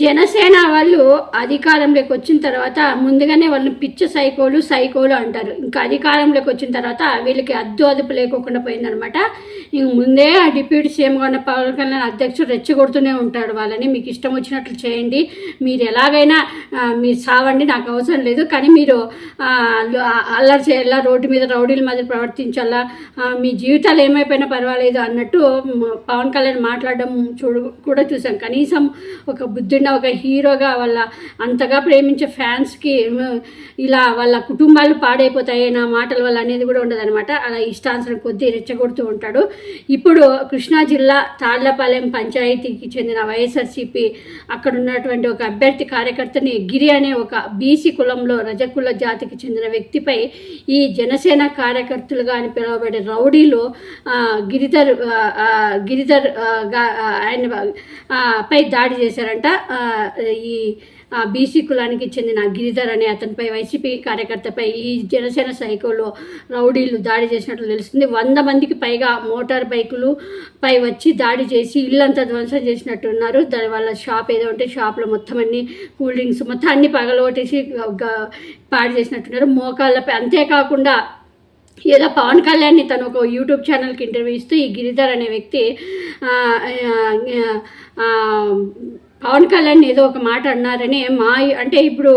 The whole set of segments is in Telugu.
జనసేన వాళ్ళు అధికారంలోకి వచ్చిన తర్వాత ముందుగానే వాళ్ళని పిచ్చ సైకోలు సైకోలు అంటారు. ఇంకా అధికారంలోకి వచ్చిన తర్వాత వీళ్ళకి అద్దు అదుపు లేకోకుండా పోయిందనమాట. ఇంక ముందే ఆ డిప్యూటీ సీఎంగా ఉన్న పవన్ కళ్యాణ్ అధ్యక్షుడు రెచ్చగొడుతూనే ఉంటాడు వాళ్ళని. మీకు ఇష్టం వచ్చినట్లు చేయండి. మీరు ఎలాగైనా మీరు సావండి నాకు అవసరం లేదు. కానీ మీరు అల్లరి చేయాలా రోడ్డు మీద రౌడీల మధ్య ప్రవర్తించాలా మీ జీవితాలు ఏమైపోయినా పర్వాలేదు అన్నట్టు పవన్ కళ్యాణ్ మాట్లాడడం చూడ కూడా చూసాం కనీసం ఒక బుద్ధున్న ఒక హీరోగా వాళ్ళ అంతగా ప్రేమించే ఫ్యాన్స్కి ఇలా వాళ్ళ కుటుంబాలు పాడైపోతాయి నా మాటల వల్ల అనేది కూడా ఉండదనమాట అలా ఇష్టానుసరం కొద్దీ రెచ్చగొడుతూ ఉంటాడు. ఇప్పుడు కృష్ణా జిల్లా తాళ్ళపాలెం పంచాయతీకి చెందిన వైఎస్ఆర్సీపీ అక్కడ ఉన్నటువంటి ఒక అభ్యర్థి కార్యకర్తని గిరి అనే ఒక బీసీ కులంలో రజకుల జాతికి చెందిన వ్యక్తిపై ఈ జనసేన కార్యకర్తలుగా అని పిలువబడే రౌడీలు గిరిధర్ గిరిధర్ గా- ఆయన పై దాడి చేశారంట. ఆ, ఈ బీసీ కులానికి చెందిన గిరిధర్ అనే అతనిపై వైసీపీ కార్యకర్తపై ఈ జనసేన సైకోలు రౌడీలు దాడి చేసినట్లు తెలుస్తుంది. వంద మందికి పైగా మోటార్ బైకులు పై వచ్చి దాడి చేసి ఇల్లంతా ధ్వంసం చేసినట్టున్నారు. దాని షాప్ ఏదో ఉంటే షాప్లో మొత్తం అన్ని కూల్ డ్రింక్స్ మొత్తం అన్ని పగలగొట్టేసి పాడు చేసినట్టున్నారు. మోకాళ్ళపై అంతేకాకుండా ఏదో పవన్ కళ్యాణ్ని తను ఒక యూట్యూబ్ ఛానల్కి ఇంటర్వ్యూ ఇస్తూ ఈ గిరిధర్ అనే వ్యక్తి పవన్ కళ్యాణ్ ఏదో ఒక మాట అన్నారని మా అంటే ఇప్పుడు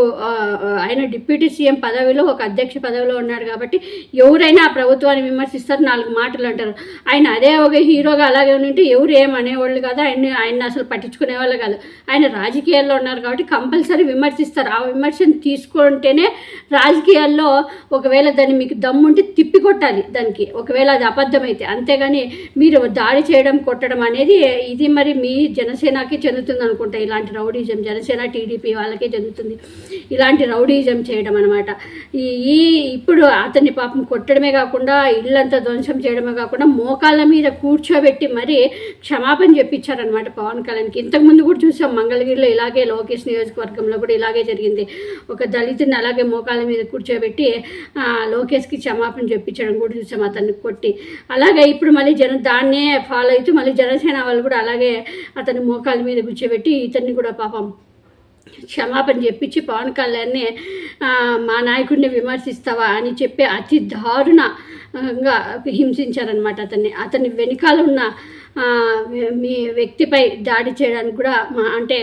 ఆయన డిప్యూటీ సీఎం పదవిలో ఒక అధ్యక్ష పదవిలో ఉన్నాడు కాబట్టి ఎవరైనా ఆ ప్రభుత్వాన్ని విమర్శిస్తారు నాలుగు మాటలు అంటారు. ఆయన అదే ఒక హీరోగా అలాగే ఉంటే ఎవరు ఏం అనేవాళ్ళు కాదు ఆయన ఆయన అసలు పట్టించుకునే వాళ్ళు కాదు. ఆయన రాజకీయాల్లో ఉన్నారు కాబట్టి కంపల్సరీ విమర్శిస్తారు. ఆ విమర్శను తీసుకుంటేనే రాజకీయాల్లో ఒకవేళ దాన్ని మీకు దమ్ముంటే తిప్పి కొట్టాలి దానికి. ఒకవేళ అది అబద్ధమైతే. అంతేగాని మీరు దాడి చేయడం కొట్టడం అనేది ఇది మరి మీ జనసేనకి చెందుతుంది ఉంటాయి. ఇలాంటి రౌడీజం జనసేన టీడీపీ వాళ్ళకే జరుగుతుంది. ఇలాంటి రౌడీజం చేయడం అనమాట ఈ ఈ ఇప్పుడు అతన్ని పాపం కొట్టడమే కాకుండా ఇల్లంతా ధ్వంసం చేయడమే కాకుండా మోకాళ్ళ మీద కూర్చోబెట్టి మరీ క్షమాపణ చెప్పించారనమాట పవన్ కళ్యాణ్కి. ఇంతకుముందు కూడా చూసాం మంగళగిరిలో ఇలాగే లోకేష్ నియోజకవర్గంలో కూడా ఇలాగే జరిగింది. ఒక దళితుని అలాగే మోకాళ్ళ మీద కూర్చోబెట్టి లోకేష్కి క్షమాపణ చెప్పించడం కూడా చూసాం అతన్ని కొట్టి. అలాగే ఇప్పుడు మళ్ళీ జన దాన్నే ఫాలో అవుతూ మళ్ళీ జనసేన వాళ్ళు కూడా అలాగే అతని మోకాళ్ళ మీద కూర్చోబెట్టి ఇతన్ని కూడా పాపం క్షమాపణ చెప్పించి పవన్ కళ్యాణ్ని మా నాయకుడిని విమర్శిస్తావా అని చెప్పి అతి దారుణంగా హింసించారనమాట అతన్ని. అతని వెనకాల ఉన్న మీ వ్యక్తిపై దాడి చేయడానికి కూడా మా అంటే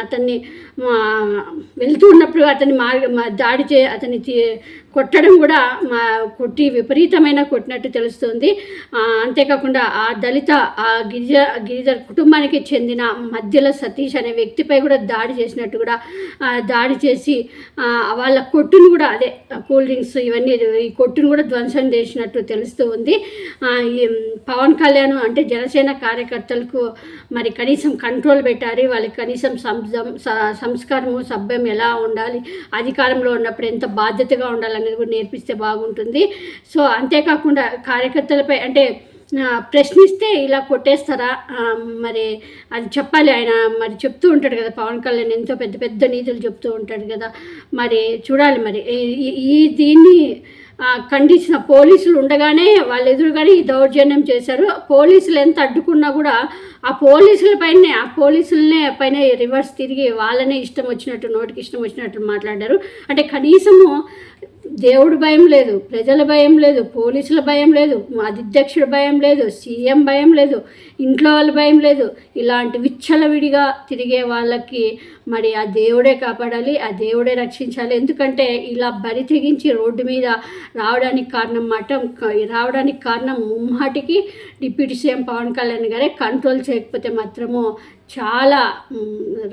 అతన్ని వెళ్తూ ఉన్నప్పుడు అతన్ని మార్గ మా దాడి చే అతని కొట్టడం కూడా మా కొట్టి విపరీతమైన కొట్టినట్టు తెలుస్తుంది. అంతేకాకుండా ఆ దళిత ఆ గిరిజ గిరిజన కుటుంబానికి చెందిన మధ్యలో సతీష్ అనే వ్యక్తిపై కూడా దాడి చేసినట్టు కూడా దాడి చేసి వాళ్ళ కొట్టును కూడా అదే కూల్ డ్రింక్స్ ఇవన్నీ ఈ కొట్టును కూడా ధ్వంసం చేసినట్టు తెలుస్తూ ఉంది. ఈ పవన్ కళ్యాణ్ అంటే జనసేన కార్యకర్తలకు మరి కనీసం కంట్రోల్ పెట్టాలి. వాళ్ళకి కనీసం సంస్కారము సభ్యం ఎలా ఉండాలి? అధికారంలో ఉన్నప్పుడు ఎంత బాధ్యతగా ఉండాలని అనేది కూడా నేర్పిస్తే బాగుంటుంది. సో అంతేకాకుండా కార్యకర్తలపై అంటే ప్రశ్నిస్తే ఇలా కొట్టేస్తారా? మరి అది చెప్పాలి ఆయన. మరి చెప్తూ ఉంటాడు కదా పవన్ కళ్యాణ్ ఎంతో పెద్ద పెద్ద నీతులు చెప్తూ ఉంటాడు కదా. మరి చూడాలి మరి. ఈ- దీన్ని ఖండించిన పోలీసులు ఉండగానే వాళ్ళ ఎదురుగానే ఈ దౌర్జన్యం చేశారు. పోలీసులు ఎంత అడ్డుకున్నా కూడా ఆ పోలీసుల పైనే ఆ పోలీసులనే పైన రివర్స్ తిరిగి వాళ్ళనే ఇష్టం వచ్చినట్టు నోటికి ఇష్టం వచ్చినట్టు మాట్లాడారు. అంటే కనీసము దేవుడు భయం లేదు ప్రజల భయం లేదు పోలీసుల భయం లేదు మా అధ్యక్షుడి భయం లేదు సీఎం భయం లేదు ఇంట్లో వాళ్ళ భయం లేదు. ఇలాంటి విచ్చలవిడిగా తిరిగే వాళ్ళకి మరి ఆ దేవుడే కాపాడాలి ఆ దేవుడే రక్షించాలి. ఎందుకంటే ఇలా బరి తెగించి రోడ్డు మీద రావడానికి కారణం మాట రావడానికి కారణం ముమ్మాటికి డిప్యూటీ సీఎం పవన్ కళ్యాణ్ గారే. కంట్రోల్ చేయకపోతే మాత్రము చాలా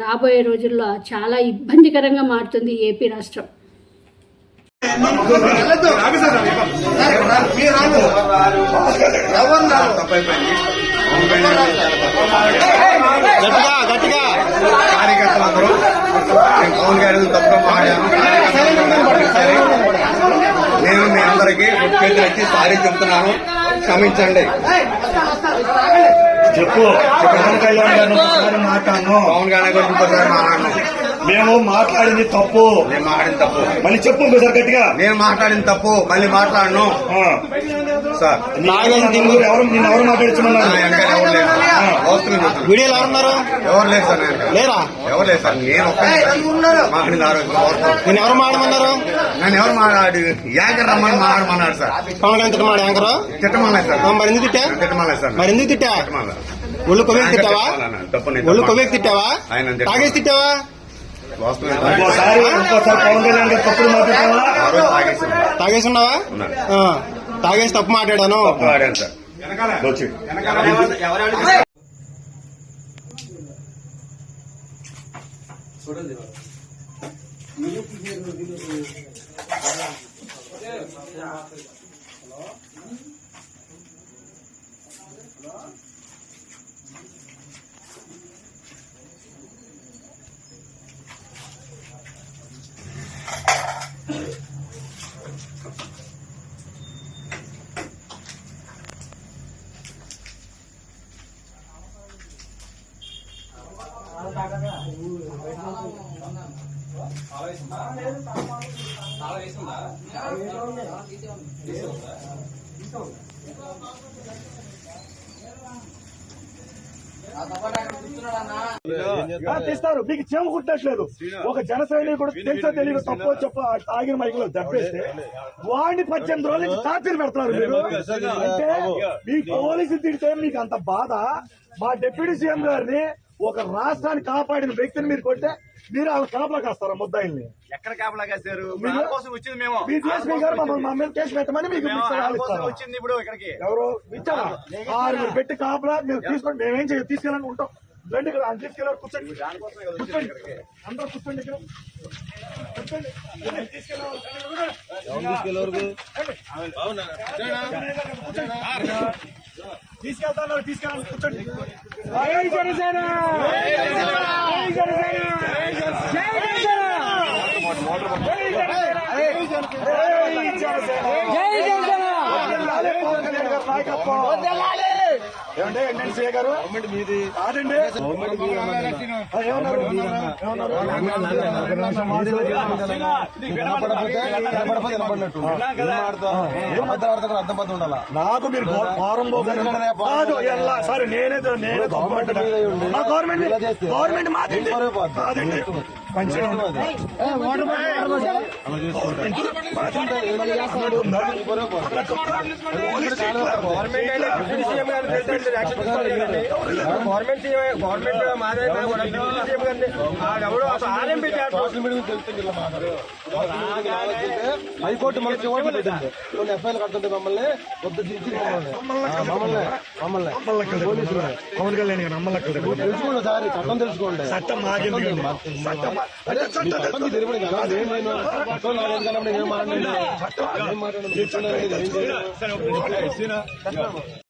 రాబోయే రోజుల్లో చాలా ఇబ్బందికరంగా మారుతుంది ఏపీ రాష్ట్రం. గట్టిగా. గట్టిగా కార్యకర్తలందరూ నేను పవన్ గారి తప్పుగా మాట్లాడాను. సరే. నేను మీ అందరికీ చేతులు ఎత్తి సారీ చెప్తున్నాను క్షమించండి చెప్పు పవన్ కళ్యాణ్ గారిని ఒకసారి మాట్లాడను పవన్ గారి గురించి ఇంకోసారి మాట్లాడను. మేము మాట్లాడింది తప్పు. నేను మాట్లాడిన తప్పు. మళ్ళీ చెప్పు ఇంకోసారి గట్టిగా. నేను మాట్లాడిన తప్పు. మళ్ళీ మాట్లాడను. సార్. ఎవరు నిన్ను ఎవరు మాట్లాడించమన్నారు. వీడియోలు ఎవరున్నారు ఎవరు లేరు సార్. లేరా? ఎవరు లేదు సార్. నేను ఒక్కనే. మాట్లాడిన ఆరోగ్యం వాస్తవం. నేను ఎవరు మాడమన్నారు నన్ను ఎవరు మాట్లాడి యాంకర్ రమ్మని మాట్లాడమన్నాడు సార్. పవన్ కళ్యాణ్ తిట్టమాడు యాంకరు? తిట్టమలేదు సార్. మరి ఎందుకు తిట్టా? తిట్టమలేదు సార్. మరి ఎందుకు తిట్టా. ఒళ్ళు కొవ్వేకి తిట్టావా? ఒళ్ళు. కొవ్వేకి తిట్టావా. తాగేసి తిట్టావా? ఇంకోసారి ఇంకోసారి పవన్ కళ్యాణ్ గారు తప్పుడు మాట్లాడతావా ఆ రోజు తాగేసాను. తాగేసి ఉన్నావా? తప్పు మాట్లాడాను. ఆడాను తీస్తారు మీకు చేమ కుట్టట్లేదు ఒక జన సైనికుడు తెలుసో తెలియదు తప్పో చెప్ప తాగిన మైకులో దెబ్బేస్తే వాడిని పద్దెనిమిది రోజుల టార్చర్ పెడతారు మీరు అంటే మీ పోలీసులు తిడితే మీకు అంత బాధ మా డిప్యూటీ సీఎం గారిని ఒక రాష్ట్రాన్ని కాపాడిన వ్యక్తిని మీరు కొట్టే మీరు వాళ్ళ కాపలా కాస్తారా ముద్దాయిల్ని? ఎక్కడ కాపలా కాశారు? మీరు- కోసం వచ్చింది మేము. మీ డిఎస్పీ గారు మమ్మల్ని మా మీద కేసు పెట్టమని మీకు? వచ్చింది ఇప్పుడు ఇక్కడికి. ఎవరు? ఇచ్చారా? ఆరుగురు పెట్టి కాపలా మీరు తీసుకొని మేమేం చేయాలి? తీసుకెళ్ళని ఉంటాం. రండి ఇక్కడ ఆయన తీసుకెళ్ళారు కూర్చోండి. కూర్చోండి. అందరూ కూర్చోండి ఇక్కడ. తీసుకెళ్ళాలి. తీసుకెళ్తాను తీసుకెళ్ళాలి కూర్చోండి. జై జనసేన! జై జనసేన! జై జనసేన! జై జనసేన! కళ్యాణ్ గారి నాయకత్వం. ఏంటండి సీఏ గారు కాదండి ఏమన్నారు? నాకు మీరు ఫారం పోగానే కాదు ఎలా సరే నేనే నేనే గవర్నమెంట్ మా గవర్నమెంట్ గవర్నమెంట్ మాదండి కాదండి మంచిగా ఉన్నది. గవర్నమెంట్ గవర్నమెంట్ మాదే హైకోర్టు మన చివరి పెట్టింది కొన్ని ఎఫ్ఐఆర్ కడుతుంటే మమ్మల్ని వద్దు దించి మమ్మల్ని మమ్మల్ని నమ్మలక్కర్లేదు. పవన్ కళ్యాణ్ గారు. తెలుసుకోండి సార్ చట్టం తెలుసుకోండి చట్టం మాకెందుకండి చట్టం మీకు తెలియదు కదా నేను నేను చట్టం నాలెడ్జ్